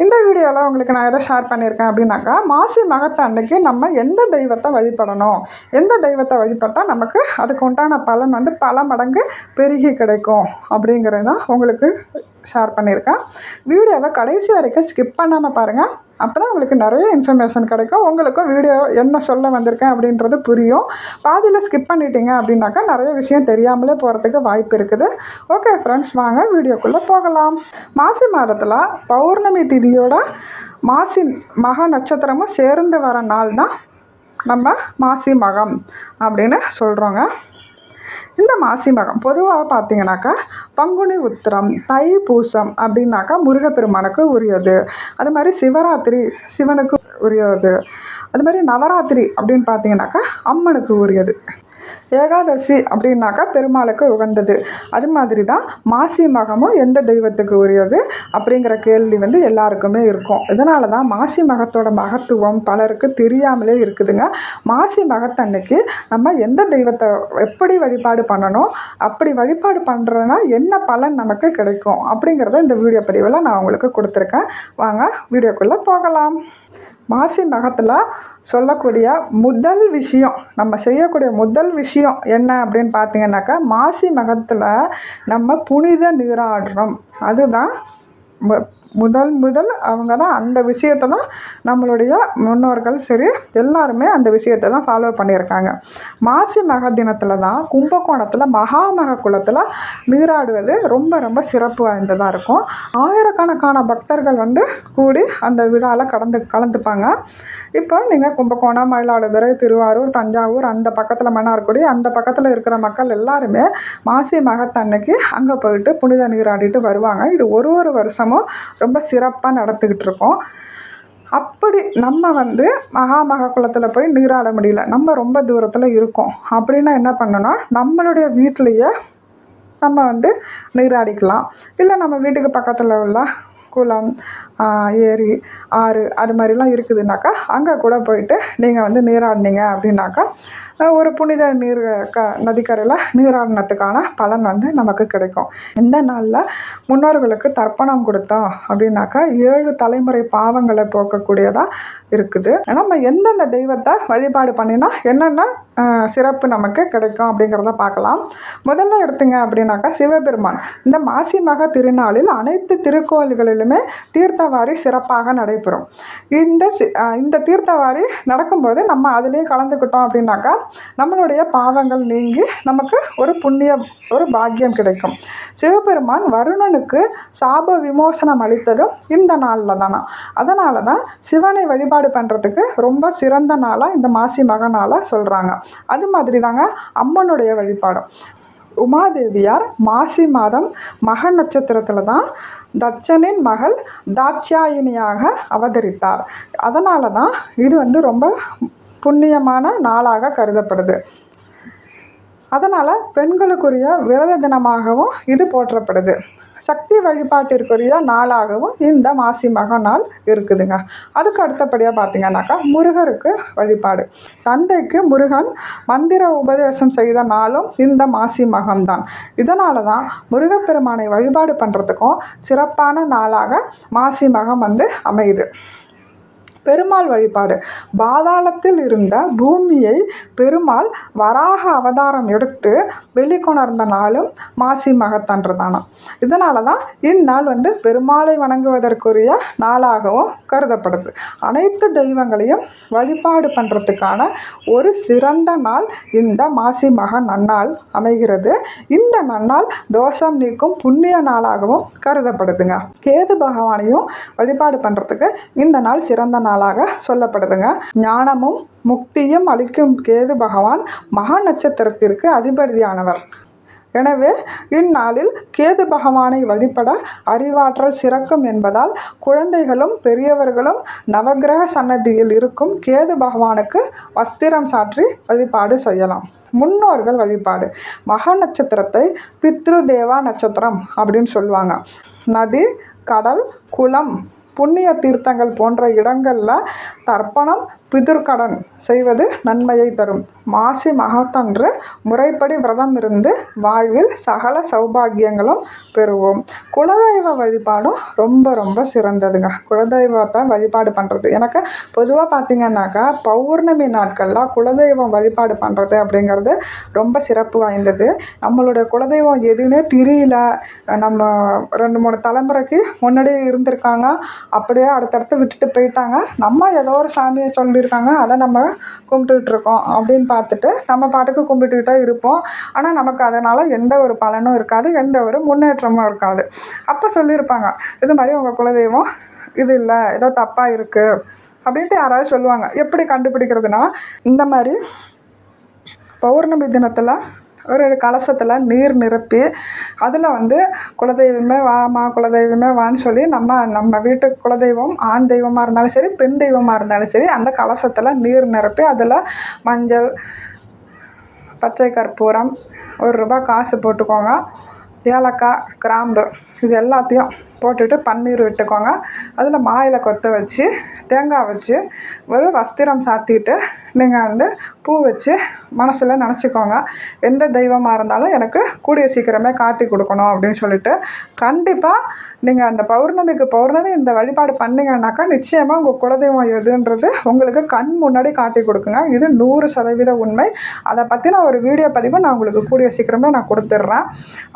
இந்த வீடியோவில் உங்களுக்கு நான் எதை ஷேர் பண்ணியிருக்கேன் அப்படின்னாக்கா மாசி மகத்தை அன்னைக்கு நம்ம எந்த தெய்வத்தை வழிபடணும்? எந்த தெய்வத்தை வழிபட்டால் நமக்கு அதுக்கு உண்டான பலன் வந்து பல மடங்கு பெருகி கிடைக்கும் அப்படிங்கிறது தான் உங்களுக்கு ஷேர் பண்ணியிருக்கேன். வீடியோவை கடைசி வரைக்கும் ஸ்கிப் பண்ணாமல் பாருங்கள் அப்போ தான் உங்களுக்கு நிறைய இன்ஃபர்மேஷன் கிடைக்கும். உங்களுக்கும் வீடியோ என்ன சொல்ல வந்திருக்கேன் அப்படின்றது புரியும். பாதியில் ஸ்கிப் பண்ணிட்டீங்க அப்படின்னாக்கா நிறைய விஷயம் தெரியாமலே போகிறதுக்கு வாய்ப்பு இருக்குது. ஓகே ஃப்ரெண்ட்ஸ் வாங்க வீடியோக்குள்ளே போகலாம். மாசி மாதத்தில் பௌர்ணமி திதியோட மாசி மக நட்சத்திரமும் சேர்ந்து வர நாள் தான் நம்ம மாசி மகம் அப்படின்னு சொல்கிறோங்க இந்த மாசி மகம் பொதுவாக பார்த்தீங்கன்னாக்கா பங்குனி உத்திரம் தை பூசம் அப்படின்னாக்கா முருகப்பெருமானுக்கு உரியது. அது மாதிரி சிவராத்திரி சிவனுக்கு உரியது. அது மாதிரி நவராத்திரி அப்படின்னு பார்த்தீங்கன்னாக்கா அம்மனுக்கு உரியது. ஏகாதசி அப்படின்னாக்கா பெருமாளுக்கு உகந்தது. அது மாதிரி தான் மாசி மகமும் எந்த தெய்வத்துக்கு உரியது அப்படிங்கிற கேள்வி வந்து எல்லாருக்குமே இருக்கும். இதனால தான் மாசி மகத்தோட மகத்துவம் பலருக்கு தெரியாமலே இருக்குதுங்க. மாசி மகத்தன்னைக்கு நம்ம எந்த தெய்வத்தை எப்படி வழிபாடு பண்ணணும் அப்படி வழிபாடு பண்ணுறோன்னா என்ன பலன் நமக்கு கிடைக்கும் அப்படிங்கிறத இந்த வீடியோ பதிவில் நான் உங்களுக்கு கொடுத்துருக்கேன். வாங்க வீடியோக்குள்ளே போகலாம். மாசி மகத்தில் சொல்லக்கூடிய முதல் விஷயம் நம்ம செய்யக்கூடிய முதல் விஷயம் என்ன அப்படின்னு பார்த்தீங்கன்னாக்கா மாசி மகத்தில் நம்ம புனித நீராடுறோம் அதுதான் முதல் முதல் அவங்க தான் அந்த விஷயத்தை தான் நம்மளுடைய முன்னோர்கள் சரி எல்லாருமே அந்த விஷயத்தை தான் ஃபாலோ பண்ணியிருக்காங்க. மாசி மக தினத்தில் தான் கும்பகோணத்தில் மகாமக குளத்தில் நீராடுவது ரொம்ப ரொம்ப சிறப்பு வாய்ந்ததாக இருக்கும். ஆயிரக்கணக்கான பக்தர்கள் வந்து கூடி அந்த விழாவில் கடந்து கலந்துப்பாங்க. இப்போ நீங்கள் கும்பகோணம் மயிலாடுதுறை திருவாரூர் தஞ்சாவூர் அந்த பக்கத்தில் மன்னார்குடி அந்த பக்கத்தில் இருக்கிற மக்கள் எல்லாருமே மாசி மகத்தன்னைக்கு அங்கே போயிட்டு புனித நீராடிட்டு வருவாங்க. இது ஒரு ஒரு வருஷமும் ரொம்ப சிறப்பாக நடந்துக்கிட்டு இருக்கோம் அப்படி நம்ம வந்து மகாமக குளத்தில் போய் நீராட முடியல. நம்ம ரொம்ப தூரத்தில் இருக்கோம். அப்படின்னா என்ன பண்ணணும் நம்மளுடைய வீட்டிலையே நம்ம வந்து நீராடிக்கலாம். இல்லை நம்ம வீட்டுக்கு பக்கத்தில் உள்ள குளம் ஏரி ஆறு அது மாதிரிலாம் இருக்குதுனாக்கா அங்கே கூட போயிட்டு நீங்கள் வந்து நீராடினீங்க அப்படின்னாக்கா ஒரு புனித நீர் க நதிக்கரையில் நீராடினத்துக்கான பலன் வந்து நமக்கு கிடைக்கும். இந்த நாளில் முன்னோர்களுக்கு தர்ப்பணம் கொடுத்தோம் அப்படின்னாக்கா ஏழு தலைமுறை பாவங்களை போக்கக்கூடியதாக இருக்குது. நம்ம எந்தெந்த தெய்வத்தை வழிபாடு பண்ணினா என்னென்ன சிறப்பு நமக்கு கிடைக்கும் அப்படிங்கிறத பார்க்கலாம். முதல்ல எடுத்துங்க அப்படின்னாக்கா சிவபெருமான். இந்த மாசி மக திருநாளில் அனைத்து திருக்கோயில்களிலுமே தீர்த்தவாரி சிறப்பாக நடைபெறும். இந்த சி- இந்த தீர்த்தவாரி நடக்கும்போது நம்ம அதிலே கலந்துக்கிட்டோம் அப்படின்னாக்கா நம்மளுடைய பாவங்கள் நீங்கி நமக்கு ஒரு புண்ணிய ஒரு பாக்கியம் கிடைக்கும். சிவபெருமான் வருணனுக்கு சாப விமோசனம் அளித்ததும் இந்த நாளில் தானா. அதனால தான் சிவனை வழிபாடு பண்ணுறதுக்கு ரொம்ப சிறந்த நாளாக இந்த மாசி மக நாளாக சொல்கிறாங்க அது மாதிரி தாங்க அம்மனுடைய வழிபாடும். உமாதேவியார் மாசி மாதம் மக நட்சத்திரத்தில் தான் தட்சனின் மகள் தாட்சாயினியாக அவதரித்தார். அதனால தான் இது வந்து ரொம்ப புண்ணியமான நாளாக கருதப்படுது. அதனால் பெண்களுக்குரிய விரத தினமாகவும் இது போற்றப்படுது. சக்தி வழிபாட்டிற்குரிய நாளாகவும் இந்த மாசி மக நாள் இருக்குதுங்க. அதுக்கு அடுத்தபடியாக பார்த்தீங்கன்னாக்கா முருகருக்கு வழிபாடு. தந்தைக்கு முருகன் மந்திர உபதேசம் செய்த நாளும் இந்த மாசி மகம்தான் இதனால தான் முருகப்பெருமானை வழிபாடு பண்ணுறதுக்கும் சிறப்பான நாளாக மாசி மகம் வந்து அமையுது. பெருமாள் வழிபாடு. பாதாளத்தில் இருந்த பூமியை பெருமாள் வராக அவதாரம் எடுத்து வெளிக்கொணர்ந்த நாளும் மாசி மகத்தன்று இதனால தான் இந்நாள் வந்து பெருமாளை வணங்குவதற்குரிய நாளாகவும் கருதப்படுது. அனைத்து தெய்வங்களையும் வழிபாடு பண்ணுறதுக்கான ஒரு சிறந்த நாள் இந்த மாசி மக நன்னாள் அமைகிறது. இந்த நன்னாள் தோஷம் நீக்கும் புண்ணிய நாளாகவும் கருதப்படுதுங்க. கேது பகவானையும் வழிபாடு பண்ணுறதுக்கு இந்த நாள் சிறந்த நாள் நாளாக சொல்லப்படுதுங்க. ஞானமும் முக்தியும் அளிக்கும் கேது பகவான் மகா நட்சத்திரத்திற்கு அதிபதியானவர். எனவே இந்நாளில் கேது பகவானை வழிபட அறிவாற்றல் சிறக்கும் என்பதால் குழந்தைகளும் பெரியவர்களும் நவக்கிரக சன்னதியில் இருக்கும் கேது பகவானுக்கு வஸ்திரம் சாற்றி வழிபாடு செய்யலாம். முன்னோர்கள் வழிபாடு. மகா நட்சத்திரத்தை பித்ரு தேவா நட்சத்திரம் அப்படின்னு சொல்லுவாங்க. நதி கடல் குளம் புண்ணிய தீர்த்தங்கள் போன்ற இடங்களில் தர்ப்பணம் பிதுர்கடன் செய்வது நன்மையை தரும். மாசி மகத்தன்று முறைப்படி விரதம் இருந்து வாழ்வில் சகல சௌபாகியங்களும் பெறுவோம். குலதெய்வ வழிபாடும் ரொம்ப ரொம்ப சிறந்ததுங்க. குலதெய்வத்தை வழிபாடு பண்ணுறது எனக்கு பொதுவாக பார்த்திங்கன்னாக்கா பௌர்ணமி நாட்களில் குலதெய்வம் வழிபாடு பண்ணுறது அப்படிங்கிறது ரொம்ப சிறப்பு வாய்ந்தது. நம்மளுடைய குலதெய்வம் எதுவுமே தெரியல நம்ம ரெண்டு மூணு தலைமுறைக்கு முன்னாடியே இருந்திருக்காங்க. அப்படியே அடுத்தடுத்து விட்டுட்டு போயிட்டாங்க. நம்ம ஏதோ ஒரு சாமியை சொல்லியிருக்காங்க அதை நம்ம கும்பிட்டுக்கிட்டு இருக்கோம் அப்படின்னு பார்த்துட்டு நம்ம பாட்டுக்கு கும்பிட்டுக்கிட்டே இருப்போம். ஆனால் நமக்கு அதனால் எந்த ஒரு பலனும் இருக்காது எந்த ஒரு முன்னேற்றமும் இருக்காது. அப்போ சொல்லியிருப்பாங்க இது மாதிரி உங்கள் குலதெய்வம் இது இல்லை ஏதோ தப்பாக இருக்குது அப்படின்ட்டு யாராவது சொல்லுவாங்க. எப்படி கண்டுபிடிக்கிறதுனா இந்த மாதிரி பௌர்ணமி தினத்தில் ஒரு கலசத்தில் நீர் நிரப்பி அதில் வந்து குலதெய்வமே வாம்மா குலதெய்வமே வான்னு சொல்லி நம்ம நம்ம வீட்டு குலதெய்வம் ஆண் தெய்வமாக இருந்தாலும் சரி பெண் தெய்வமாக இருந்தாலும் சரி அந்த கலசத்தில் நீர் நிரப்பி அதில் மஞ்சள் பச்சை கற்பூரம் ஒரு ரூபா காசு போட்டுக்கோங்க. ஏலக்காய் கிராம்பு. இது எல்லாத்தையும் போட்டுட்டு பன்னீர் விட்டுக்கோங்க. அதில் மாயில் கொத்த வச்சு தேங்காய் வச்சு ஒரு வஸ்திரம் சாத்திட்டு நீங்கள் வந்து பூ வச்சு மனசில் நினச்சிக்கோங்க. எந்த தெய்வமாக இருந்தாலும் எனக்கு கூடிய சீக்கிரமே காட்டி கொடுக்கணும் அப்படின்னு சொல்லிட்டு கண்டிப்பாக நீங்கள் அந்த பௌர்ணமிக்கு பௌர்ணமி இந்த வழிபாடு பண்ணிங்கன்னாக்கா நிச்சயமாக உங்கள் குலதெய்வம் எதுன்றது உங்களுக்கு கண் முன்னாடி காட்டி கொடுக்குங்க. இது நூறு சதவீத உண்மை. அதை பற்றி நான் ஒரு வீடியோ பதிவு நான் உங்களுக்கு கூடிய சீக்கிரமே நான் கொடுத்துட்றேன்.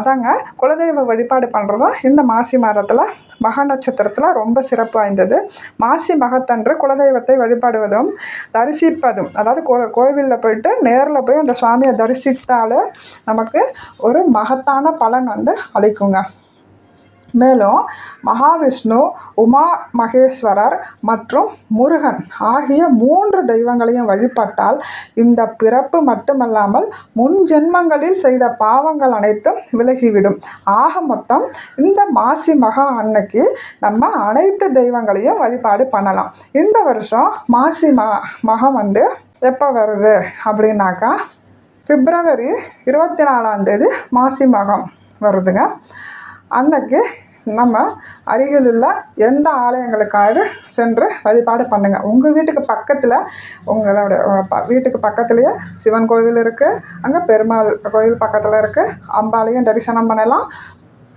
அதாங்க குலதெய்வ வழிபாடு பண்ணுறதும் இந்த மாசி மாதத்தில் மக நட்சத்திரத்தில் ரொம்ப சிறப்பு வாய்ந்தது. மாசி மகத்தன்று குலதெய்வத்தை வழிபடுவதும் தரிசிப்பதும் அதாவது கோ கோவிலில் போயிட்டு நேரில் போய் அந்த சுவாமியை தரிசித்தாலே நமக்கு ஒரு மகத்தான பலன் வந்து அளிக்குங்க. மேலும் மகாவிஷ்ணு உமா மகேஸ்வரர் மற்றும் முருகன் ஆகிய மூன்று தெய்வங்களையும் வழிபட்டால் இந்த பிறப்பு மட்டுமல்லாமல் முன் ஜென்மங்களில் செய்த பாவங்கள் அனைத்தும் விலகிவிடும். ஆக மொத்தம் இந்த மாசி மகா அன்னைக்கு நம்ம அனைத்து தெய்வங்களையும் வழிபாடு பண்ணலாம். இந்த வருஷம் மாசி ம மகம் வந்து எப்போ வருது அப்படின்னாக்கா பிப்ரவரி இருபத்தி நாலாந்தேதி மாசி மகம் வருதுங்க. அன்னைக்கு நம்ம அருகில் உள்ள எந்த ஆலயங்களுக்காவது சென்று வழிபாடு பண்ணுங்கள் உங்கள் வீட்டுக்கு பக்கத்தில் உங்களோட வீட்டுக்கு பக்கத்துலேயே சிவன் கோவில் இருக்குது அங்கே பெருமாள் கோவில் பக்கத்தில் இருக்குது அம்பாலையும் தரிசனம் பண்ணலாம்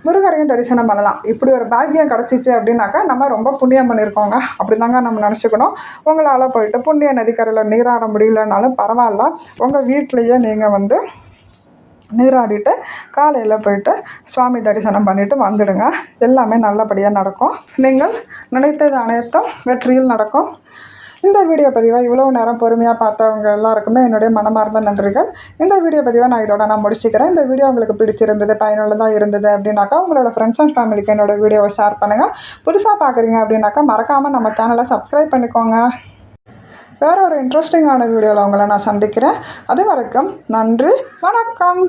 முருகரையும் தரிசனம் பண்ணலாம். இப்படி ஒரு பாக்கியம் கிடச்சிச்சு அப்படின்னாக்கா நம்ம ரொம்ப புண்ணியம் பண்ணியிருக்கோங்க அப்படி தாங்க நம்ம நினச்சிக்கணும். உங்களால் போயிட்டு புண்ணிய நதிக்கரையில் நீராட முடியலனாலும் பரவாயில்ல. உங்கள் வீட்லேயே நீங்கள் வந்து நீராடிட்டு காலையில் போயிட்டு சுவாமி தரிசனம் பண்ணிவிட்டு வந்துடுங்க. எல்லாமே நல்லபடியாக நடக்கும். நீங்கள் நினைத்தது அனைத்தும் வெற்றியில் நடக்கும். இந்த வீடியோ பதிவை இவ்வளோ நேரம் பொறுமையாக பார்த்தவங்க எல்லாருக்குமே என்னுடைய மனமார்ந்த நன்றிகள். இந்த வீடியோ பதிவை நான் இதோட நான் முடிச்சுக்கிறேன். இந்த வீடியோ உங்களுக்கு பிடிச்சிருந்தது பயனுள்ளதாக இருந்தது அப்படின்னாக்கா உங்களோட ஃப்ரெண்ட்ஸ் அண்ட் ஃபேமிலிக்கு என்னோடய வீடியோவை ஷேர் பண்ணுங்கள் புதுசாக பார்க்குறீங்க அப்படின்னாக்கா மறக்காமல் நம்ம சேனலை சப்ஸ்கிரைப் பண்ணிக்கோங்க. வேறு ஒரு இன்ட்ரெஸ்டிங்கான வீடியோவில் உங்களை நான் சந்திக்கிறேன். அது வரைக்கும் நன்றி வணக்கம்.